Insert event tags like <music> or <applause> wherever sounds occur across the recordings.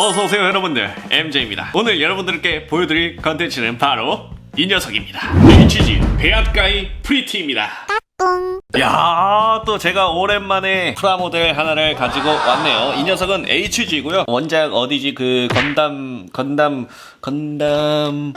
어서오세요 여러분들 MJ입니다 오늘 여러분들께 보여드릴 컨텐츠는 바로 이 녀석입니다 HG 배앗가이 프리티입니다 야, 또 제가 오랜만에 프라모델 하나를 가지고 왔네요. 이 녀석은 HG고요. 원작 어디지? 그 건담 건담 건담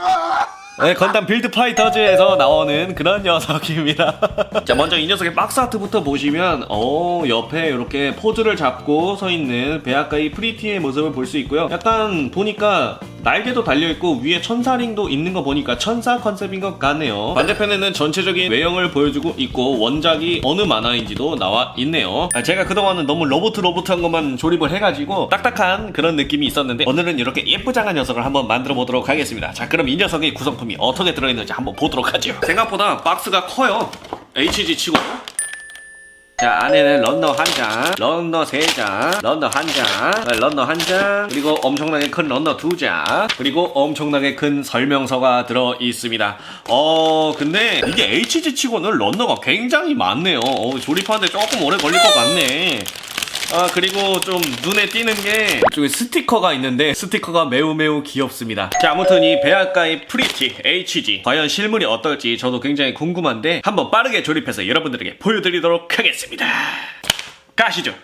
네, 건담 빌드 파이터즈에서 나오는 그런 녀석입니다. 자, 먼저 이 녀석의 박스 아트부터 보시면, 어, 옆에 이렇게 포즈를 잡고 서 있는 배아카이 프리티의 모습을 볼 수 있고요. 약간 보니까 날개도 달려있고 위에 천사링도 있는 거 보니까 천사 컨셉인 것 같네요. 반대편에는 전체적인 외형을 보여주고 있고 원작이 어느 만화인지도 나와 있네요. 아, 제가 그동안은 너무 로보트 로보트한 것만 조립을 해가지고 딱딱한 그런 느낌이 있었는데 오늘은 이렇게 예쁘장한 녀석을 한번 만들어 보도록 하겠습니다. 자, 그럼 이 녀석의 구성품이 어떻게 들어있는지 한번 보도록 하죠. 생각보다 박스가 커요. HG 치고. 자 안에는 런너 한 장, 런너 세 장, 런너 한 장, 런너 한 장, 그리고 엄청나게 큰 런너 두 장, 그리고 엄청나게 큰 설명서가 들어 있습니다. 어 근데 이게 HG 치고는 런너가 굉장히 많네요. 어, 조립하는데 조금 오래 걸릴 것 같네. 아 그리고 좀 눈에 띄는 게 이쪽에 스티커가 있는데 스티커가 매우 매우 귀엽습니다. 자 아무튼 이 배아가의 프리티 HG 과연 실물이 어떨지 저도 굉장히 궁금한데 한번 빠르게 조립해서 여러분들에게 보여드리도록 하겠습니다. 가시죠.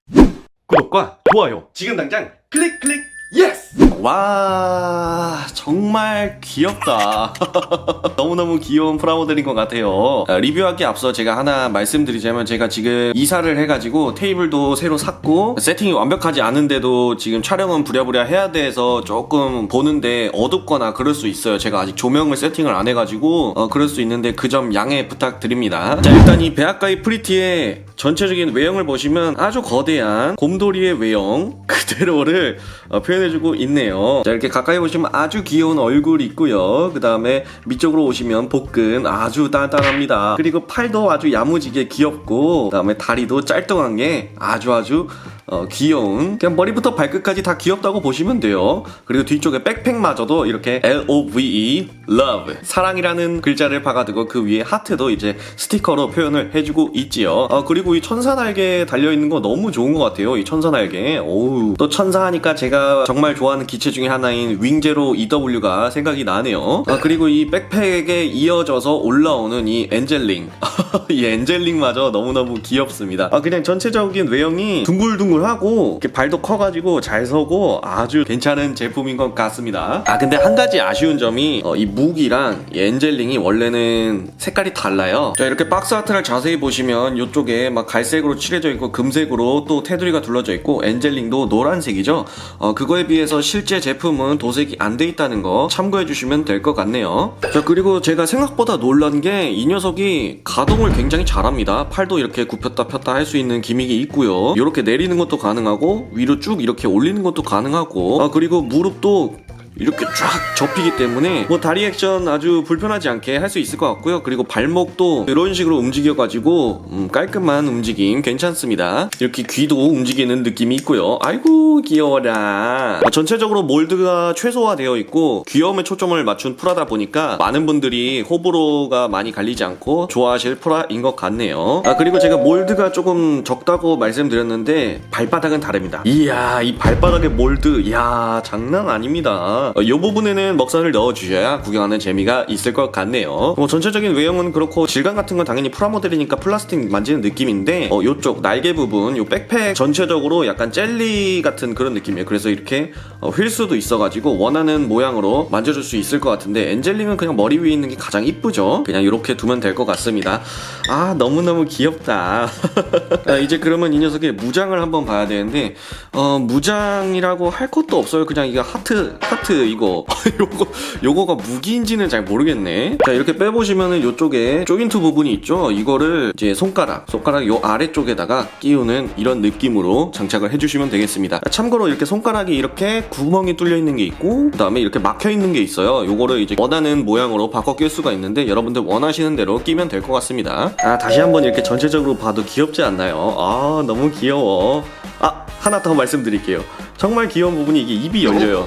구독과 좋아요 지금 당장 클릭 클릭 예스! 와 정말 귀엽다. <laughs> 너무너무 귀여운 프라모델인 것 같아요. 아, 리뷰하기 앞서 제가 하나 말씀드리자면 제가 지금 이사를 해가지고 테이블도 새로 샀고 세팅이 완벽하지 않은데도 지금 촬영은 부랴부랴 해야 돼서 조금 보는데 어둡거나 그럴 수 있어요. 제가 아직 조명을 세팅을 안 해가지고 어, 그럴 수 있는데 그 점 양해 부탁드립니다. 자 일단 이 배아카이 프리티의 전체적인 외형을 보시면 아주 거대한 곰돌이의 외형 <laughs> 그대로를 어, 표현해주고 있네요. 자 이렇게 가까이 보시면 아주 귀여운 얼굴이 있고요. 그 다음에 밑쪽으로 오시면 복근 아주 단단합니다. 그리고 팔도 아주 야무지게 귀엽고 그 다음에 다리도 짤뚱한 게 아주 아주 어, 귀여운 그냥 머리부터 발끝까지 다 귀엽다고 보시면 돼요. 그리고 뒤쪽에 백팩마저도 이렇게 L-O-V-E Love 사랑이라는 글자를 박아두고 그 위에 하트도 이제 스티커로 표현을 해주고 있지요. 어, 그리고 이 천사 날개 달려 있는 거 너무 좋은 것 같아요. 이 천사 날개. 오우 또 천사 하니까 제가 정말 좋아하는 기체 중에 하나인 윙제로 EW가 생각이 나네요. 아, 그리고 이 백팩에 이어져서 올라오는 이 엔젤링 <laughs> 이 엔젤링마저 너무너무 귀엽습니다. 아 그냥 전체적인 외형이 둥글둥글 하고 이렇게 발도 커가지고 잘 서고 아주 괜찮은 제품인 것 같습니다. 아 근데 한 가지 아쉬운 점이 어, 이 무기랑 이 엔젤링이 원래는 색깔이 달라요. 자 이렇게 박스 아트를 자세히 보시면 이쪽에 막 갈색으로 칠해져 있고 금색으로 또 테두리가 둘러져 있고 엔젤링도 노란색이죠. 어, 그거에 비해서 실제 제품은 도색이 안 돼 있다는 거 참고해 주시면 될 것 같네요. 자 그리고 제가 생각보다 놀란 게 이 녀석이 가동을 굉장히 잘합니다. 팔도 이렇게 굽혔다 폈다 할 수 있는 기믹이 있고요. 이렇게 내리는 것도 가능하고 위로 쭉 이렇게 올리는 것도 가능하고. 아 그리고 무릎도 이렇게 쫙 접히기 때문에 뭐 다리 액션 아주 불편하지 않게 할 수 있을 것 같고요. 그리고 발목도 이런 식으로 움직여가지고 음, 깔끔한 움직임 괜찮습니다. 이렇게 귀도 움직이는 느낌이 있고요. 아이고 귀여워라. 어, 전체적으로 몰드가 최소화되어 있고 귀여움에 초점을 맞춘 프라다 보니까 많은 분들이 호불호가 많이 갈리지 않고 좋아하실 프라인 것 같네요. 아 그리고 제가 몰드가 조금 적다고 말씀드렸는데 발바닥은 다릅니다. 이야 이 발바닥의 몰드 이야 장난 아닙니다. 어, 이 부분에는 먹선을 넣어주셔야 구경하는 재미가 있을 것 같네요. 뭐 전체적인 외형은 그렇고 질감 같은 건 당연히 프라모델이니까 플라스틱 만지는 느낌인데 어, 요쪽 날개 부분 요 백팩 전체적으로 약간 젤리 같은 그런 느낌이에요. 그래서 이렇게 어, 휠수도 있어가지고 원하는 모양으로 만져줄 수 있을 것 같은데 엔젤링은 그냥 머리 위에 있는 게 가장 이쁘죠. 그냥 이렇게 두면 될 것 같습니다. 아 너무너무 귀엽다. <laughs> 아, 이제 그러면 이 녀석의 무장을 한번 봐야 되는데 어, 무장이라고 할 것도 없어요. 그냥 이거 하트 하트 이거 <laughs> 요거 요거가 무기인지는 잘 모르겠네. 자 이렇게 빼보시면은 요쪽에 조인트 부분이 있죠. 이거를 이제 손가락 손가락 요 아래쪽에다가 끼우는 이런 느낌으로 장착을 해주시면 되겠습니다. 참고로 이렇게 손가락이 이렇게 구멍이 뚫려 있는 게 있고 그 다음에 이렇게 막혀 있는 게 있어요. 요거를 이제 원하는 모양으로 바꿔 낄 수가 있는데 여러분들 원하시는 대로 끼면 될 것 같습니다. 아 다시 한번 이렇게 전체적으로 봐도 귀엽지 않나요? 아 너무 귀여워. 아 하나 더 말씀드릴게요. 정말 귀여운 부분이 이게 입이 열려요.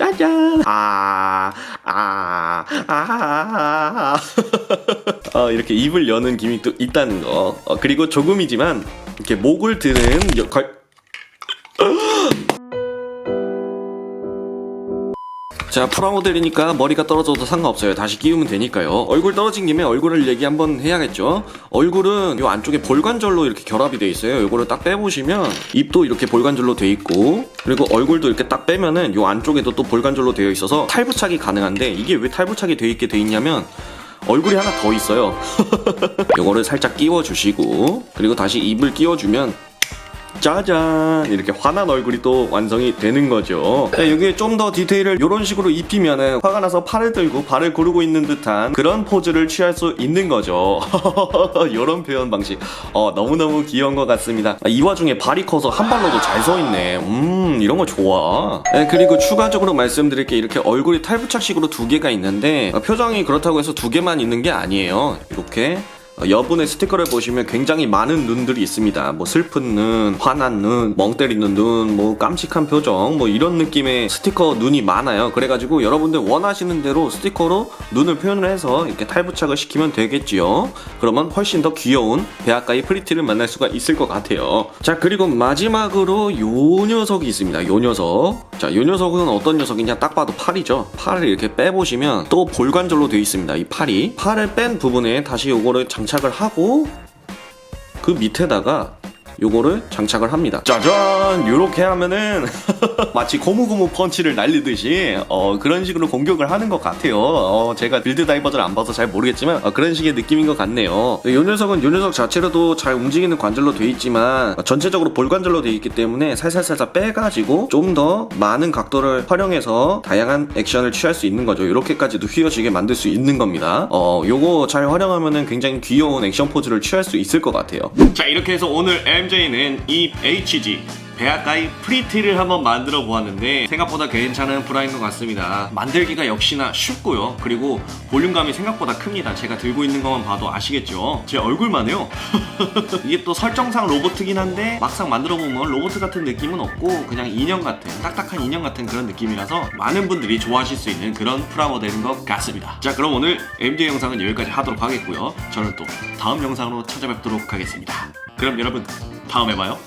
짜잔! 아, 아, 아, 아, <laughs> 어, 이렇게 입을 여는 기믹도 있다는 거. 어, 그리고 조금이지만, 이렇게 목을 드는 역할. 자 프라모델이니까 머리가 떨어져도 상관없어요. 다시 끼우면 되니까요. 얼굴 떨어진 김에 얼굴을 얘기 한번 해야겠죠? 얼굴은 요 안쪽에 볼관절로 이렇게 결합이 돼 있어요. 요거를 딱 빼보시면 입도 이렇게 볼관절로 돼 있고 그리고 얼굴도 이렇게 딱 빼면은 요 안쪽에도 또 볼관절로 되어 있어서 탈부착이 가능한데 이게 왜 탈부착이 돼 있게 돼 있냐면 얼굴이 하나 더 있어요. <laughs> 요거를 살짝 끼워주시고 그리고 다시 입을 끼워주면 짜잔. 이렇게 화난 얼굴이 또 완성이 되는 거죠. 자, 여기에 좀 더 디테일을 이런 식으로 입히면은 화가 나서 팔을 들고 발을 구르고 있는 듯한 그런 포즈를 취할 수 있는 거죠. <laughs> 이런 표현 방식. 어, 너무너무 귀여운 것 같습니다. 아, 이 와중에 발이 커서 한 발로도 잘 서 있네. 음 이런 거 좋아. 네, 그리고 추가적으로 말씀드릴 게 이렇게 얼굴이 탈부착식으로 두 개가 있는데 어, 표정이 그렇다고 해서 두 개만 있는 게 아니에요. 이렇게 어, 여분의 스티커를 보시면 굉장히 많은 눈들이 있습니다. 뭐 슬픈 눈, 화난 눈, 멍 때리는 눈, 뭐 깜찍한 표정, 뭐 이런 느낌의 스티커 눈이 많아요. 그래가지고 여러분들 원하시는 대로 스티커로 눈을 표현을 해서 이렇게 탈부착을 시키면 되겠지요. 그러면 훨씬 더 귀여운 배아가의 프리티를 만날 수가 있을 것 같아요. 자, 그리고 마지막으로 요 녀석이 있습니다. 요 녀석. 자, 요 녀석은 어떤 녀석이냐? 딱 봐도 팔이죠. 팔을 이렇게 빼보시면 또 볼관절로 되어 있습니다. 이 팔이. 팔을 뺀 부분에 다시 요거를 장착 을 하고 그 밑에다가 요거를 장착을 합니다. 짜잔! 요렇게 하면은 <laughs> 마치 고무고무 펀치를 날리듯이 어, 그런 식으로 공격을 하는 것 같아요. 어, 제가 빌드 다이버즈를 안 봐서 잘 모르겠지만 어, 그런 식의 느낌인 것 같네요. 요 녀석은 요 녀석 자체로도 잘 움직이는 관절로 돼 있지만 어, 전체적으로 볼관절로 돼 있기 때문에 살살살살 빼가지고 좀 더 많은 각도를 활용해서 다양한 액션을 취할 수 있는 거죠. 이렇게까지도 휘어지게 만들 수 있는 겁니다. 어, 요거 잘 활용하면은 굉장히 귀여운 액션 포즈를 취할 수 있을 것 같아요. 자 이렇게 해서 오늘 MJ는 이 HG 배아가이 프리티를 한번 만들어 보았는데 생각보다 괜찮은 브라인 것 같습니다. 만들기가 역시나 쉽고요. 그리고 볼륨감이 생각보다 큽니다. 제가 들고 있는 것만 봐도 아시겠죠? 제 얼굴만 해요. <laughs> 이게 또 설정상 로봇이긴 한데 막상 만들어 보면 로봇 같은 느낌은 없고 그냥 인형 같은 딱딱한 인형 같은 그런 느낌이라서 많은 분들이 좋아하실 수 있는 그런 프라모델인 것 같습니다. 자 그럼 오늘 MJ 영상은 여기까지 하도록 하겠고요. 저는 또 다음 영상으로 찾아뵙도록 하겠습니다. 그럼 여러분 다음에 봐요